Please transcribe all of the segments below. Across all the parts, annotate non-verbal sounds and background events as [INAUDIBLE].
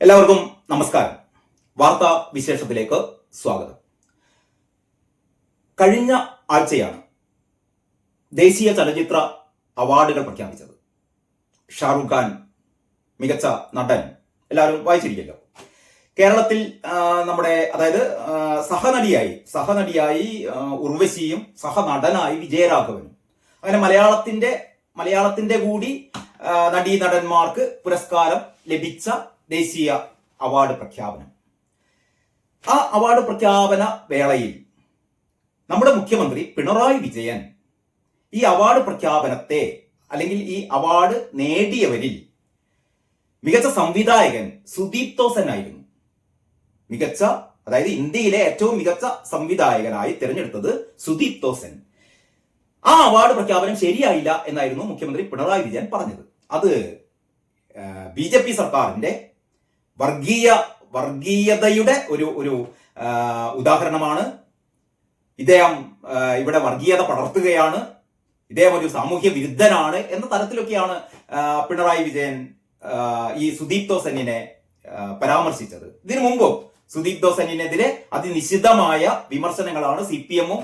എല്ലാവർക്കും നമസ്കാരം. വാർത്താ വിശേഷത്തിലേക്ക് സ്വാഗതം. കഴിഞ്ഞ ആഴ്ചയാണ് ദേശീയ ചലച്ചിത്ര അവാർഡുകൾ പ്രഖ്യാപിച്ചത്. ഷാറുഖ് ഖാൻ മികച്ച നടൻ എല്ലാവരും വായിച്ചിരിക്കല്ലോ. കേരളത്തിൽ നമ്മുടെ അതായത് സഹനടിയായി സഹനടിയായി ഉർവശിയും സഹനടനായി വിജയരാഘവനും. അങ്ങനെ മലയാളത്തിന്റെ മലയാളത്തിന്റെ കൂടി നടീ നടന്മാർക്ക് പുരസ്കാരം ലഭിച്ച ദേശീയ അവാർഡ് പ്രഖ്യാപനം. ആ അവാർഡ് പ്രഖ്യാപന വേളയിൽ നമ്മുടെ മുഖ്യമന്ത്രി പിണറായി വിജയൻ ഈ അവാർഡ് പ്രഖ്യാപനത്തെ അല്ലെങ്കിൽ ഈ അവാർഡ് നേടിയവരിൽ മികച്ച സംവിധായകൻ സുദീപ് തോസൻ ആയിരുന്നു. മികച്ച അതായത് ഇന്ത്യയിലെ ഏറ്റവും മികച്ച സംവിധായകനായി തിരഞ്ഞെടുത്തത് സുദീപ് തോസൻ. ആ അവാർഡ് പ്രഖ്യാപനം ശരിയായില്ല എന്നായിരുന്നു മുഖ്യമന്ത്രി പിണറായി വിജയൻ പറഞ്ഞത്. അത് ബി സർക്കാരിന്റെ വർഗീയ വർഗീയതയുടെ ഒരു ഒരു ഉദാഹരണമാണ്. ഇദ്ദേഹം ഇവിടെ വർഗീയത പടർത്തുകയാണ്. ഇദ്ദേഹം ഒരു സാമൂഹ്യ വിരുദ്ധനാണ് എന്ന തരത്തിലൊക്കെയാണ് പിണറായി വിജയൻ ഈ സുദീപ് ദോസന്നിനെ ആ, പരാമർശിച്ചത്. ഇതിനു മുമ്പും സുദീപ് ദോസന്നിനെതിരെ അതിനിശിതമായ വിമർശനങ്ങളാണ് സി പി എമ്മും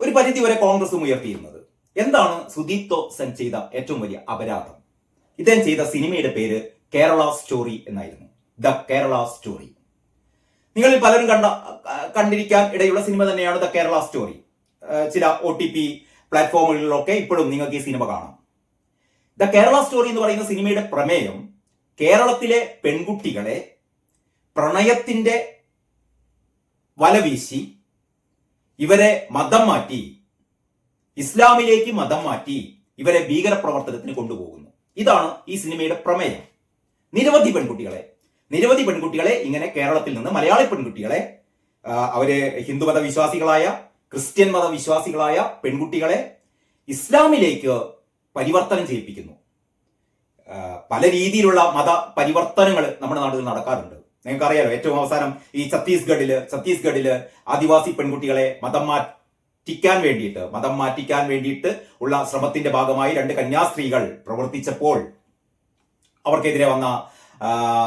ഒരു പരിധി വരെ കോൺഗ്രസും ഉയർത്തിയിരുന്നത്. എന്താണ് സുദീപ് ദോസൻ ചെയ്ത ഏറ്റവും വലിയ അപരാധം? ഇദ്ദേഹം ചെയ്ത സിനിമയുടെ പേര് കേരള സ്റ്റോറി എന്നായിരുന്നു. The Kerala story. നിങ്ങളിൽ പലരും കണ്ട കണ്ടിരിക്കാൻ ഇടയുള്ള സിനിമ തന്നെയാണ് ദ കേരള സ്റ്റോറി. ചില ഒ ടി പി പ്ലാറ്റ്ഫോമുകളിലൊക്കെ ഇപ്പോഴും നിങ്ങൾക്ക് ഈ സിനിമ കാണാം. ദ കേരള സ്റ്റോറി എന്ന് പറയുന്ന സിനിമയുടെ പ്രമേയം കേരളത്തിലെ പെൺകുട്ടികളെ പ്രണയത്തിന്റെ വലവീശി ഇവരെ മതം മാറ്റി ഇസ്ലാമിലേക്ക് മതം മാറ്റി ഇവരെ ഭീകരപ്രവർത്തനത്തിന് കൊണ്ടുപോകുന്നു. ഇതാണ് ഈ സിനിമയുടെ പ്രമേയം. നിരവധി പെൺകുട്ടികളെ നിരവധി പെൺകുട്ടികളെ ഇങ്ങനെ കേരളത്തിൽ നിന്ന് മലയാളി പെൺകുട്ടികളെ അവർ ഹിന്ദുമത വിശ്വാസികളായ ക്രിസ്ത്യൻ മത വിശ്വാസികളായ പെൺകുട്ടികളെ ഇസ്ലാമിലേക്ക് പരിവർത്തനം ചെയ്യിപ്പിക്കുന്നു. പല രീതിയിലുള്ള മത പരിവർത്തനങ്ങൾ നമ്മുടെ നാട്ടിൽ നടക്കാറുണ്ട്. നിങ്ങൾക്കറിയാലോ ഏറ്റവും അവസാനം ഈ ഛത്തീസ്ഗഡിൽ ഛത്തീസ്ഗഡിൽ ആദിവാസി പെൺകുട്ടികളെ മതം മാറ്റിക്കാൻ വേണ്ടിയിട്ട് മതം മാറ്റിക്കാൻ വേണ്ടിയിട്ട് ഉള്ള ശ്രമത്തിന്റെ ഭാഗമായി രണ്ട് കന്യാസ്ത്രീകൾ പ്രവർത്തിച്ചപ്പോൾ അവർക്കെതിരെ വന്ന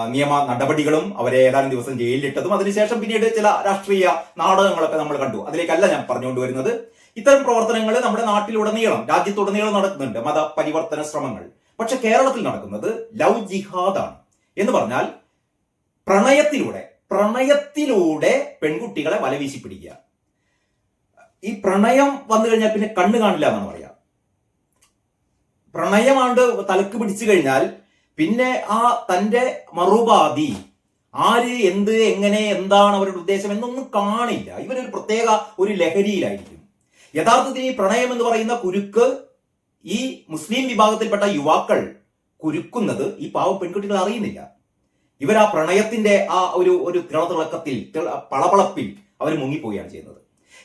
നിയമ നടപടികളും അവരെ ഏതാനും ദിവസം ജയിലിലിട്ടതും അതിനുശേഷം പിന്നീട് ചില രാഷ്ട്രീയ നാടകങ്ങളൊക്കെ നമ്മൾ കണ്ടു. അതിലേക്കല്ല ഞാൻ പറഞ്ഞുകൊണ്ട് വരുന്നത്. ഇത്തരം പ്രവർത്തനങ്ങൾ നമ്മുടെ നാട്ടിലുടനീളം രാജ്യത്തുടനീളം നടക്കുന്നുണ്ട്. മത പരിവർത്തന ശ്രമങ്ങൾ. പക്ഷെ കേരളത്തിൽ നടക്കുന്നത് ലവ് ജിഹാദാണ്. എന്ന് പറഞ്ഞാൽ പ്രണയത്തിലൂടെ പ്രണയത്തിലൂടെ പെൺകുട്ടികളെ വലവീശി പിടിക്കുക ഈ പ്രണയം വന്നു കഴിഞ്ഞാൽ പിന്നെ കണ്ണു കാണില്ല എന്നാണ് പറയാ പ്രണയമാണ്ട് തലക്ക് പിടിച്ചു കഴിഞ്ഞാൽ പിന്നെ ആ തന്റെ മറുപാതി ആര് എന്ത് എങ്ങനെ എന്താണ് അവരുടെ ഉദ്ദേശം എന്നൊന്നും കാണില്ല. ഇവരൊരു പ്രത്യേക ഒരു ലഹരിയിലായിരിക്കും. യഥാർത്ഥത്തിൽ ഈ പ്രണയം എന്ന് പറയുന്ന കുരുക്ക് ഈ മുസ്ലിം വിഭാഗത്തിൽപ്പെട്ട യുവാക്കൾ കുരുക്കുന്നത് ഈ പാവ പെൺകുട്ടികൾ അറിയുന്നില്ല. ഇവർ ആ പ്രണയത്തിന്റെ ആ ഒരു ഒരു തിളതിളക്കത്തിൽ തിള- പളപളപ്പിൽ അവർ മുങ്ങിപ്പോവുകയാണ് ചെയ്യുന്നത്.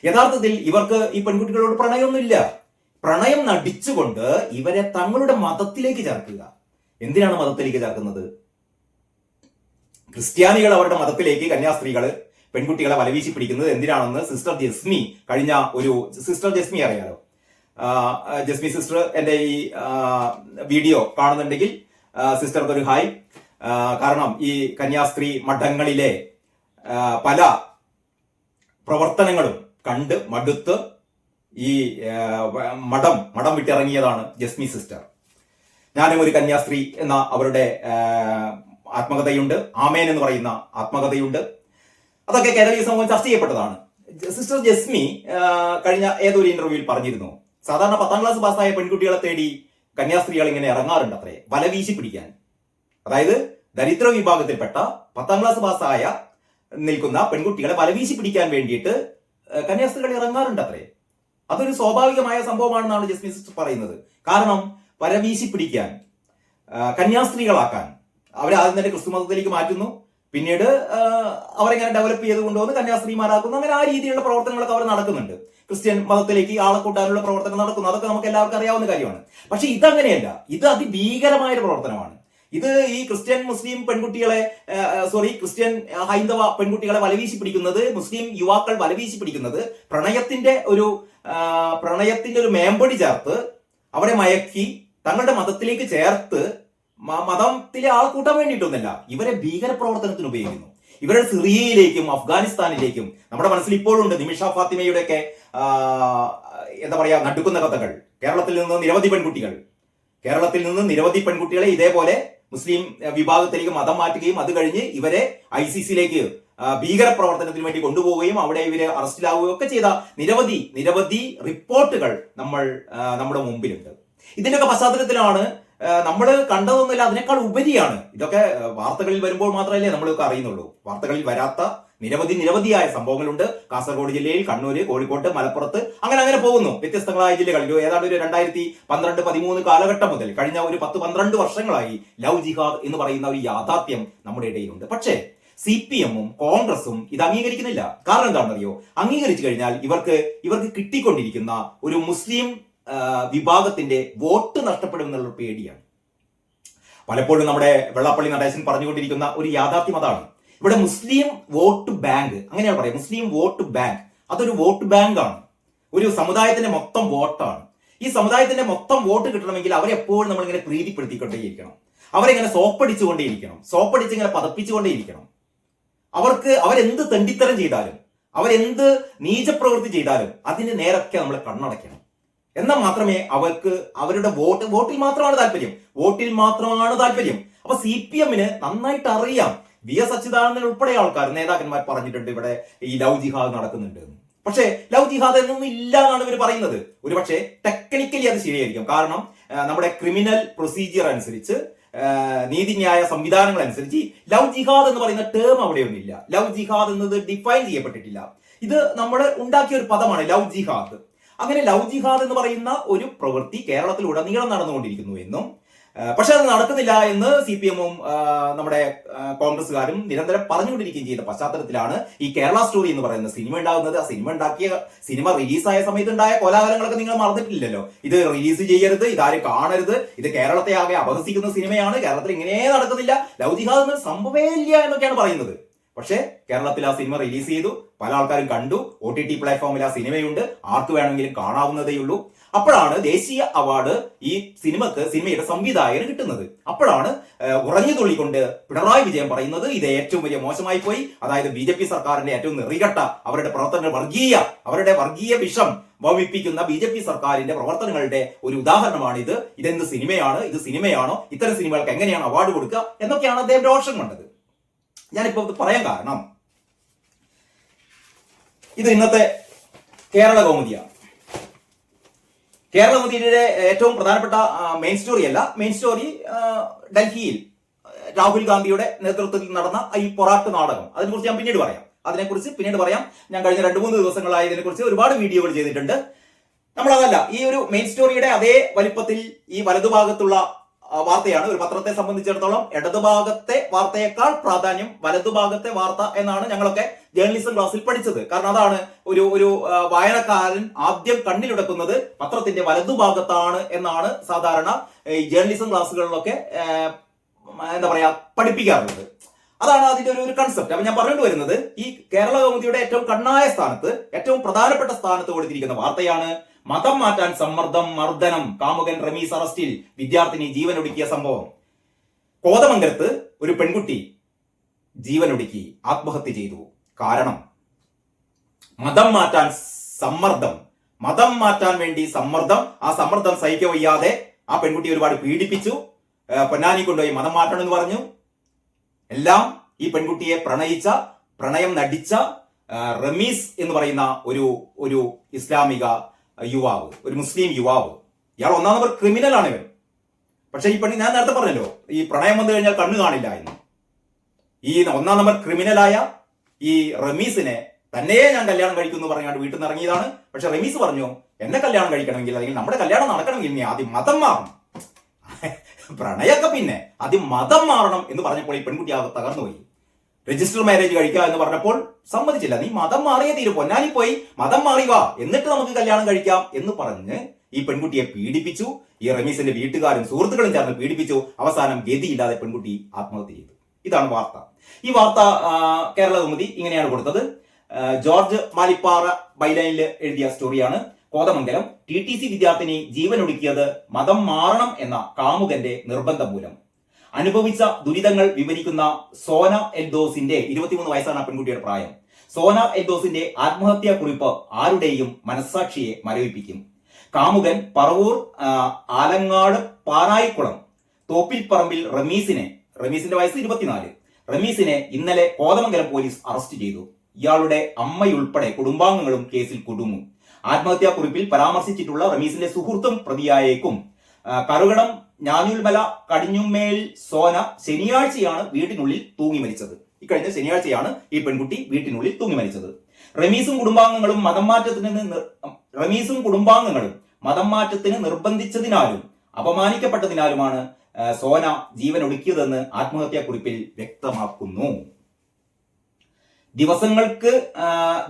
യഥാർത്ഥത്തിൽ ഇവർക്ക് ഈ പെൺകുട്ടികളോട് പ്രണയമൊന്നുമില്ല. പ്രണയം നടിച്ചുകൊണ്ട് ഇവരെ തങ്ങളുടെ മതത്തിലേക്ക് ചേർക്കുക. എന്തിനാണ് മതത്തിലേക്ക് ചേർക്കുന്നത്? ക്രിസ്ത്യാനികൾ അവരുടെ മതത്തിലേക്ക് കന്യാസ്ത്രീകൾ പെൺകുട്ടികളെ വലവീശി പിടിക്കുന്നത് എന്തിനാണെന്ന് സിസ്റ്റർ ജസ്മി കഴിഞ്ഞ ഒരു സിസ്റ്റർ ജസ്മി അറിയാലോ? ജസ്മി സിസ്റ്റർ എന്റെ ഈ വീഡിയോ കാണുന്നുണ്ടെങ്കിൽ സിസ്റ്റർക്ക് ഒരു ഹായ്. കാരണം ഈ കന്യാസ്ത്രീ മഠങ്ങളിലെ പല പ്രവർത്തനങ്ങളും കണ്ട് മടുത്ത് ഈ മഠം മഠം വിട്ടിറങ്ങിയതാണ് ജസ്മി സിസ്റ്റർ. ഞാനും ഒരു കന്യാസ്ത്രീ എന്ന അവരുടെ ആത്മകഥയുണ്ട്. ആമേൻ എന്ന് പറയുന്ന ആത്മകഥയുണ്ട്. അതൊക്കെ കേരളീയ സമൂഹം ചർച്ച ചെയ്യപ്പെട്ടതാണ്. സിസ്റ്റർ ജസ്മി കഴിഞ്ഞ ഏതൊരു ഇന്റർവ്യൂവിൽ പറഞ്ഞിരുന്നു. സാധാരണ പത്താം ക്ലാസ് പാസ്സായ പെൺകുട്ടികളെ തേടി കന്യാസ്ത്രീകൾ ഇങ്ങനെ ഇറങ്ങാറുണ്ട് അത്രേ. വല വീശി പിടിക്കാൻ. അതായത് ദരിദ്ര വിഭാഗത്തിൽപ്പെട്ട പത്താം ക്ലാസ് പാസ്സായ നിൽക്കുന്ന പെൺകുട്ടികളെ വലവീശി പിടിക്കാൻ വേണ്ടിയിട്ട് കന്യാസ്ത്രീകൾ ഇറങ്ങാറുണ്ട് അത്രേ. അതൊരു സ്വാഭാവികമായ സംഭവമാണെന്നാണ് ജസ്മി സിസ്റ്റർ പറയുന്നത്. കാരണം വലവീശി പിടിക്കാൻ കന്യാസ്ത്രീകളാക്കാൻ. അവരെ ആദ്യം തന്നെ ക്രിസ്തു മതത്തിലേക്ക് മാറ്റുന്നു. പിന്നീട് അവരെങ്ങനെ ഡെവലപ്പ് ചെയ്ത് കൊണ്ടുവന്ന് കന്യാസ്ത്രീമാരാക്കുന്നു. അങ്ങനെ ആ രീതിയിലുള്ള പ്രവർത്തനങ്ങളൊക്കെ അവർ നടക്കുന്നുണ്ട്. ക്രിസ്ത്യൻ മതത്തിലേക്ക് ആളെ കൂട്ടാനുള്ള പ്രവർത്തനം നടക്കുന്നു. അതൊക്കെ നമുക്ക് എല്ലാവർക്കും അറിയാവുന്ന കാര്യമാണ്. പക്ഷെ ഇതങ്ങനെയല്ല. ഇത് അതിഭീകരമായ ഒരു പ്രവർത്തനമാണ്. ഇത് ഈ ക്രിസ്ത്യൻ മുസ്ലിം പെൺകുട്ടികളെ സോറി ക്രിസ്ത്യൻ ഹൈന്ദവ പെൺകുട്ടികളെ വലവീശി പിടിക്കുന്നത് മുസ്ലിം യുവാക്കൾ വലവീശി പിടിക്കുന്നത് പ്രണയത്തിന്റെ ഒരു പ്രണയത്തിന്റെ ഒരു മേമ്പടി ചേർത്ത് അവരെ മയക്കി തങ്ങളുടെ മതത്തിലേക്ക് ചേർത്ത് മതത്തിലെ ആൾ കൂട്ടാൻ വേണ്ടിയിട്ടൊന്നല്ല ഇവരെ ഭീകര പ്രവർത്തനത്തിന് ഉപയോഗിക്കുന്നു. ഇവരുടെ സിറിയയിലേക്കും അഫ്ഗാനിസ്ഥാനിലേക്കും നമ്മുടെ മനസ്സിൽ ഇപ്പോഴുണ്ട് നിമിഷ ഫാത്തിമയുടെ ഒക്കെ എന്താ പറയാ നടുക്കുന്ന കഥകൾ. കേരളത്തിൽ നിന്ന് നിരവധി പെൺകുട്ടികൾ. കേരളത്തിൽ നിന്ന് നിരവധി പെൺകുട്ടികളെ ഇതേപോലെ മുസ്ലിം വിഭാഗത്തിലേക്ക് മതം മാറ്റുകയും അത് കഴിഞ്ഞ് ഇവരെ ഐ സി സിയിലേക്ക് ഭീകര പ്രവർത്തനത്തിന് വേണ്ടി കൊണ്ടുപോവുകയും അവിടെ ഇവരെ അറസ്റ്റിലാവുകയും ഒക്കെ ചെയ്ത നിരവധി നിരവധി റിപ്പോർട്ടുകൾ നമ്മൾ നമ്മുടെ മുമ്പിലുണ്ട്. ഇതിന്റെയൊക്കെ പശ്ചാത്തലത്തിലാണ് നമ്മൾ കണ്ടതൊന്നുമില്ല അതിനേക്കാൾ ഉപരിയാണ്. ഇതൊക്കെ വാർത്തകളിൽ വരുമ്പോൾ മാത്രമല്ലേ നമ്മളൊക്കെ അറിയുന്നുള്ളൂ. വാർത്തകളിൽ വരാത്ത നിരവധി നിരവധിയായ സംഭവങ്ങളുണ്ട്. കാസർഗോഡ് ജില്ലയിൽ കണ്ണൂര് കോഴിക്കോട്ട് മലപ്പുറത്ത് അങ്ങനെ അങ്ങനെ പോകുന്നു. വ്യത്യസ്തങ്ങളായ ജില്ലകളിൽ ഏതാണ്ട് ഒരു രണ്ടായിരത്തി പന്ത്രണ്ട് പതിമൂന്ന് കാലഘട്ടം മുതൽ കഴിഞ്ഞ ഒരു പത്ത് പന്ത്രണ്ട് വർഷങ്ങളായി ലവ് ജിഹാദ് എന്ന് പറയുന്ന ഒരു യാഥാർത്ഥ്യം നമ്മുടെ ഇടയിലുണ്ട്. പക്ഷേ സി പി എമ്മും കോൺഗ്രസും ഇത് അംഗീകരിക്കുന്നില്ല. കാരണം എന്താണെന്നറിയോ? അംഗീകരിച്ചു കഴിഞ്ഞാൽ ഇവർക്ക് ഇവർക്ക് കിട്ടിക്കൊണ്ടിരിക്കുന്ന ഒരു മുസ്ലിം വിഭാഗത്തിന്റെ വോട്ട് നഷ്ടപ്പെടും എന്നുള്ള പേടിയാണ്. പലപ്പോഴും നമ്മുടെ വെള്ളാപ്പള്ളി നടേശൻ പറഞ്ഞുകൊണ്ടിരിക്കുന്ന ഒരു യാഥാർത്ഥ്യം അതാണ്. ഇവിടെ മുസ്ലിം വോട്ട് ബാങ്ക് അങ്ങനെയാണ് പറയുക മുസ്ലിം വോട്ട് ബാങ്ക് അതൊരു വോട്ട് ബാങ്ക് ആണ് ഒരു സമുദായത്തിന്റെ മൊത്തം വോട്ടാണ്. ഈ സമുദായത്തിന്റെ മൊത്തം വോട്ട് കിട്ടണമെങ്കിൽ അവരെപ്പോഴും നമ്മൾ ഇങ്ങനെ പ്രീതിപ്പെടുത്തിക്കൊണ്ടേയിരിക്കണം. അവരെ ഇങ്ങനെ സോപ്പടിച്ചുകൊണ്ടേയിരിക്കണം. സോപ്പടിച്ച് ഇങ്ങനെ പതപ്പിച്ചുകൊണ്ടേയിരിക്കണം. അവർക്ക് അവരെന്ത് തെണ്ടിത്തരം ചെയ്താലും അവരെന്ത് നീചപ്രവൃത്തി ചെയ്താലും അതിന് നേരൊക്കെ നമ്മൾ കണ്ണടയ്ക്കണം. എന്നാൽ മാത്രമേ അവർക്ക് അവരുടെ വോട്ട് വോട്ടിൽ മാത്രമാണ് താല്പര്യം. വോട്ടിൽ മാത്രമാണ് താല്പര്യം. അപ്പൊ സി പി എമ്മിന് നന്നായിട്ട് അറിയാം. വി എസ് അച്യുതാനന്ദൻ ഉൾപ്പെടെ ആൾക്കാർ നേതാക്കന്മാർ പറഞ്ഞിട്ടുണ്ട് ഇവിടെ ഈ ലവ് ജിഹാദ് നടക്കുന്നുണ്ട്. പക്ഷേ ലവ് ജിഹാദ് എന്നൊന്നും ഇല്ല എന്നാണ് ഇവർ പറയുന്നത്. ഒരുപക്ഷെ ടെക്നിക്കലി അത് ശരിയായിരിക്കും. കാരണം നമ്മുടെ ക്രിമിനൽ പ്രൊസീജിയർ അനുസരിച്ച് നീതിന്യായ സംവിധാനങ്ങൾ അനുസരിച്ച് ലവ് ജിഹാദ് എന്ന് പറയുന്ന ടേം അവിടെയൊന്നും ഇല്ല. ലവ് ജിഹാദ് എന്നത് ഡിഫൈൻ ചെയ്യപ്പെട്ടിട്ടില്ല. ഇത് നമ്മൾ ഉണ്ടാക്കിയ ഒരു പദമാണ് ലവ് ജിഹാദ്. അങ്ങനെ ലവ് ജിഹാദ് എന്ന് പറയുന്ന ഒരു പ്രവൃത്തി കേരളത്തിൽ ഉടനീളം നടന്നുകൊണ്ടിരിക്കുന്നു എന്നും പക്ഷെ അത് നടക്കുന്നില്ല എന്ന് സി പി എമ്മും നമ്മുടെ കോൺഗ്രസ്സുകാരും നിരന്തരം പറഞ്ഞുകൊണ്ടിരിക്കുകയും ചെയ്ത പശ്ചാത്തലത്തിലാണ് ഈ കേരള സ്റ്റോറി എന്ന് പറയുന്ന സിനിമ ഉണ്ടാകുന്നത്. ആ സിനിമ ഉണ്ടാക്കിയ സിനിമ റിലീസായ സമയത്ത് ഉണ്ടായ കോലാഹലങ്ങളൊക്കെ നിങ്ങൾ മറന്നിട്ടില്ലല്ലോ. ഇത് റിലീസ് ചെയ്യരുത് ഇതാരും കാണരുത്. ഇത് കേരളത്തെ ആകെ അപഹസിക്കുന്ന സിനിമയാണ്. കേരളത്തിൽ ഇങ്ങനെ നടക്കുന്നില്ല. ലൗജിഹാദ് എന്ന ഇല്ല എന്നൊക്കെയാണ് പറയുന്നത്. പക്ഷേ കേരളത്തിൽ ആ സിനിമ റിലീസ് ചെയ്തു. പല ആൾക്കാരും കണ്ടു. ഒ ടി ടി പ്ലാറ്റ്ഫോമിൽ ആ സിനിമയുണ്ട്. ആർക്ക് വേണമെങ്കിലും കാണാവുന്നതേ ഉള്ളൂ. അപ്പോഴാണ് ദേശീയ അവാർഡ് ഈ സിനിമക്ക് സിനിമയുടെ സംവിധായകന് കിട്ടുന്നത്. അപ്പോഴാണ് ഉറഞ്ഞു തുള്ളിക്കൊണ്ട് പിണറായി വിജയൻ പറയുന്നത് ഇത് ഏറ്റവും വലിയ മോശമായി പോയി. അതായത് ബി ജെ പി സർക്കാരിന്റെ ഏറ്റവും നിറികട്ട അവരുടെ പ്രവർത്തന വർഗീയ അവരുടെ വർഗീയ വിഷം ഭവിപ്പിക്കുന്ന ബി ജെ പി സർക്കാരിന്റെ പ്രവർത്തനങ്ങളുടെ ഒരു ഉദാഹരണമാണ് ഇത് ഇതെന്ത് സിനിമയാണ്? ഇത് സിനിമയാണോ? ഇത്തരം സിനിമകൾക്ക് എങ്ങനെയാണ് അവാർഡ് കൊടുക്കുക? എന്നൊക്കെയാണ് അദ്ദേഹം രോഷം കണ്ടത്. ഞാനിപ്പോ ഇത് പറയാൻ കാരണം ഇത് ഇന്നത്തെ കേരള കൗമുദിയാണ് കേരള കൗമുദിയുടെ ഏറ്റവും പ്രധാനപ്പെട്ട മെയിൻ സ്റ്റോറി അല്ല മെയിൻ സ്റ്റോറി ഡൽഹിയിൽ രാഹുൽ ഗാന്ധിയുടെ നേതൃത്വത്തിൽ നടന്ന ഈ പൊറാട്ട് നാടകം. അതിനെക്കുറിച്ച് ഞാൻ പിന്നീട് പറയാം. അതിനെക്കുറിച്ച് പിന്നീട് പറയാം. ഞാൻ കഴിഞ്ഞ രണ്ട് മൂന്ന് ദിവസങ്ങളായി ഇതിനെക്കുറിച്ച് ഒരുപാട് വീഡിയോകൾ ചെയ്തിട്ടുണ്ട്. നമ്മളതല്ല ഈ ഒരു മെയിൻ സ്റ്റോറിയുടെ അതേ വലിപ്പത്തിൽ ഈ വലതുഭാഗത്തുള്ള വാർത്തയാണ് ഒരു പത്രത്തെ സംബന്ധിച്ചിടത്തോളം ഇടതുഭാഗത്തെ വാർത്തയേക്കാൾ പ്രാധാന്യം വലതുഭാഗത്തെ വാർത്ത എന്നാണ് ഞങ്ങളൊക്കെ ജേർണലിസം ക്ലാസ്സിൽ പഠിച്ചത്. കാരണം അതാണ് ഒരു ഒരു വായനക്കാരൻ ആദ്യം കണ്ണിലുടക്കുന്നത് പത്രത്തിന്റെ വലതുഭാഗത്താണ് എന്നാണ് സാധാരണ ജേർണലിസം ക്ലാസ്സുകളിലൊക്കെ എന്താ പറയാ പഠിപ്പിക്കാറുള്ളത്. അതാണ് അതിന്റെ ഒരു ഒരു കൺസെപ്റ്റ് അപ്പൊ ഞാൻ പറഞ്ഞുകൊണ്ട് വരുന്നത് ഈ കേരള കൗമുദിയുടെ ഏറ്റവും കണ്ണായ സ്ഥാനത്ത് ഏറ്റവും പ്രധാനപ്പെട്ട സ്ഥാനത്ത് കൊടുത്തിരിക്കുന്ന വാർത്തയാണ് മതം മാറ്റാൻ സമ്മർദ്ദം മർദ്ദനം കാമുകൻ റമീസ് അറസ്റ്റിൽ വിദ്യാർത്ഥിനി ജീവനൊടുക്കിയ സംഭവം. കോതമംഗലത്ത് ഒരു പെൺകുട്ടി ജീവനൊടുക്കി ആത്മഹത്യ ചെയ്തു. കാരണം മതം മാറ്റാൻ സമ്മർദ്ദം. മതം മാറ്റാൻ വേണ്ടി സമ്മർദ്ദം. ആ സമ്മർദ്ദം സഹിക്ക വയ്യാതെ ആ പെൺകുട്ടി ഒരുപാട് പീഡിപ്പിച്ചു. പൊന്നാനി കൊണ്ടുപോയി മതം മാറ്റണം എന്ന് പറഞ്ഞു. എല്ലാം ഈ പെൺകുട്ടിയെ പ്രണയിച്ച പ്രണയം നടിച്ച റമീസ് എന്ന് പറയുന്ന ഒരു ഒരു ഇസ്ലാമിക യുവാവ് ഒരു മുസ്ലിം യുവാവ്. ഇയാൾ ഒന്നാം നമ്പർ ക്രിമിനൽ ആണ് ഇവൻ. പക്ഷെ ഈ പണി ഞാൻ നേരത്തെ പറഞ്ഞല്ലോ ഈ പ്രണയം വന്നു കഴിഞ്ഞാൽ കണ്ണു കാണില്ല എന്ന്. ഈ ഒന്നാം നമ്പർ ക്രിമിനലായ ഈ റമീസിനെ തന്നെ ഞാൻ കല്യാണം കഴിക്കുന്നു പറഞ്ഞാണ്ട് വീട്ടിൽ നിന്ന് ഇറങ്ങിയതാണ്. പക്ഷെ റമീസ് പറഞ്ഞു എന്നെ കല്യാണം കഴിക്കണമെങ്കിൽ അല്ലെങ്കിൽ നമ്മുടെ കല്യാണം നടക്കണമെങ്കിൽ ഇനി ആദ്യം മതം മാറണം. [LAUGHS] പ്രണയൊക്കെ പിന്നെ ആദ്യം മതം മാറണം എന്ന് പറഞ്ഞപ്പോൾ ഈ പെൺകുട്ടി ആകെ തകർന്നുപോയി. രജിസ്റ്റർ മാരേജ് കഴിക്കുക എന്ന് പറഞ്ഞപ്പോൾ സമ്മതിച്ചില്ല. നീ മതം മാറിയേ തീരും. പൊന്നാനി പോയി. മതം മാറി വാ. എന്നിട്ട് നമുക്ക് കല്യാണം കഴിക്കാം എന്ന് പറഞ്ഞ് ഈ പെൺകുട്ടിയെ പീഡിപ്പിച്ചു. ഈ റമീസിന്റെ വീട്ടുകാരും സുഹൃത്തുക്കളും ചേർന്ന് പീഡിപ്പിച്ചു. അവസാനം ഗതിയില്ലാതെ പെൺകുട്ടി ആത്മഹത്യ ചെയ്തു. ഇതാണ് വാർത്ത. ഈ വാർത്ത കേരള കൗമുദി ഇങ്ങനെയാണ് കൊടുത്തത്. ജോർജ് മാലിപ്പാറ ബൈലൈനിൽ എഴുതിയ സ്റ്റോറിയാണ്. കോതമംഗലം ടി ടി സി വിദ്യാർത്ഥിനി ജീവനൊടുക്കിയത് മതം മാറണം എന്ന കാമുകന്റെ നിർബന്ധം മൂലം. അനുഭവിച്ച ദുരിതങ്ങൾ വിവരിക്കുന്ന സോന എൽദോസിന്റെ ഇരുപത്തിമൂന്ന് വയസ്സാണ് പെൺകുട്ടിയുടെ പ്രായം. സോന എൽദോസിന്റെ ആത്മഹത്യാ കുറിപ്പ് ആരുടെയും മനസ്സാക്ഷിയെ മരവിപ്പിക്കും. കാമുകൻ പറവൂർ ആലങ്ങാട് പാറായിക്കുളം തോപ്പിൽപ്പറമ്പിൽ റമീസിനെ റമീസിന്റെ വയസ്സ് ഇരുപത്തിനാല് റമീസിനെ ഇന്നലെ കോതമംഗലം പോലീസ് അറസ്റ്റ് ചെയ്തു. ഇയാളുടെ അമ്മയുൾപ്പെടെ കുടുംബാംഗങ്ങളും കേസിൽ കുടുങ്ങും. ആത്മഹത്യാ കുറിപ്പിൽ പരാമർശിച്ചിട്ടുള്ള റമീസിന്റെ സുഹൃത്തും പ്രതിയായേക്കും കറുകടം ഞാഞ്ഞുൽമല കടിഞ്ഞുമേൽ സോന ശനിയാഴ്ചയാണ് വീട്ടിനുള്ളിൽ തൂങ്ങി മരിച്ചത്. ഇക്കഴിഞ്ഞ ശനിയാഴ്ചയാണ് ഈ പെൺകുട്ടി വീട്ടിനുള്ളിൽ തൂങ്ങി മരിച്ചത്. റമീസും കുടുംബാംഗങ്ങളും മതം മാറ്റത്തിന് റമീസും കുടുംബാംഗങ്ങളും മതം മാറ്റത്തിന് നിർബന്ധിച്ചതിനാലും അപമാനിക്കപ്പെട്ടതിനാലുമാണ് സോന ജീവൻ ഒടുക്കിയതെന്ന് ആത്മഹത്യാ കുറിപ്പിൽ വ്യക്തമാക്കുന്നു. ദിവസങ്ങൾക്ക്